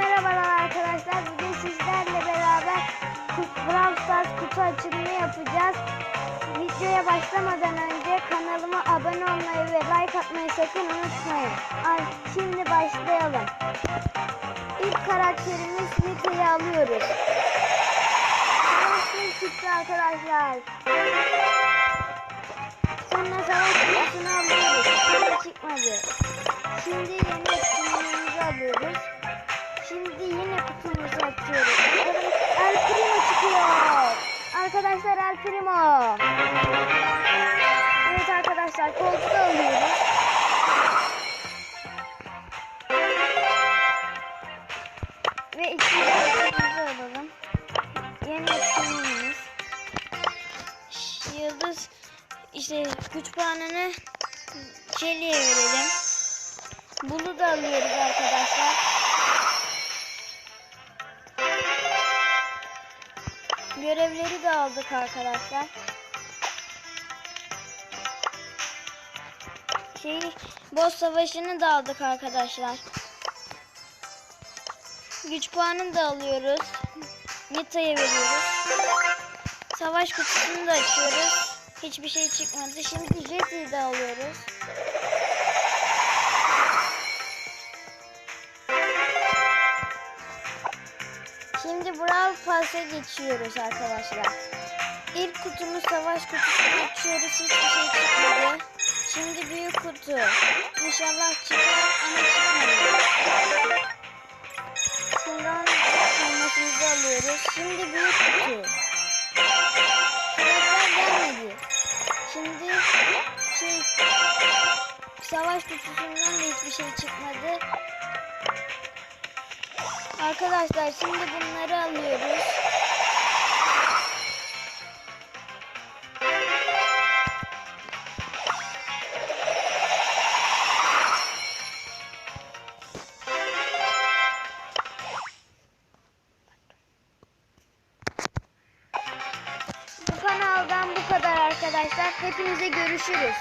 merhabalar arkadaşlar. Bugün sizlerle beraber Brawl Stars kutu açılımı yapacağız. Videoya başlamadan önce kanalıma abone olmayı ve like atmayı sakın unutmayın. Ay, şimdi başlayalım. İlk karakterimiz Nita'yı alıyoruz. Karakter çıktı arkadaşlar. Sonra savaş kutusunu alıyoruz. Şimdi çıkmadı. Şimdi yeni etkinliğimizi alıyoruz. Şimdi yine kutumuzu açıyoruz. El Primo çıkıyor. Arkadaşlar El Primo. Evet arkadaşlar koltuğu alıyoruz. Ve koltuğumuzu alalım. Yeni. Ş- Yıldız işte güç puanını Şeli'ye verelim. Bunu da alıyoruz arkadaşlar. Görevleri de aldık arkadaşlar. Şey, boss savaşını da aldık arkadaşlar. Güç puanını da alıyoruz. Nita'ya veriyoruz. Savaş kutusunu da açıyoruz. Hiçbir şey çıkmadı. Şimdi Jet'i de alıyoruz. Brawl Pass'e geçiyoruz arkadaşlar. İlk kutumuz savaş kutusunu açıyoruz. Hiçbir şey çıkmadı. Şimdi büyük kutu. İnşallah çıkar ama çıkmadı. Şundan elmasımızı alıyoruz. Şimdi büyük kutu. Karakter gelmedi. Şimdi şey savaş kutusundan da hiçbir şey çıkmadı. Arkadaşlar şimdi bunları alıyoruz. Bu kanaldan bu kadar arkadaşlar. Hepinize görüşürüz.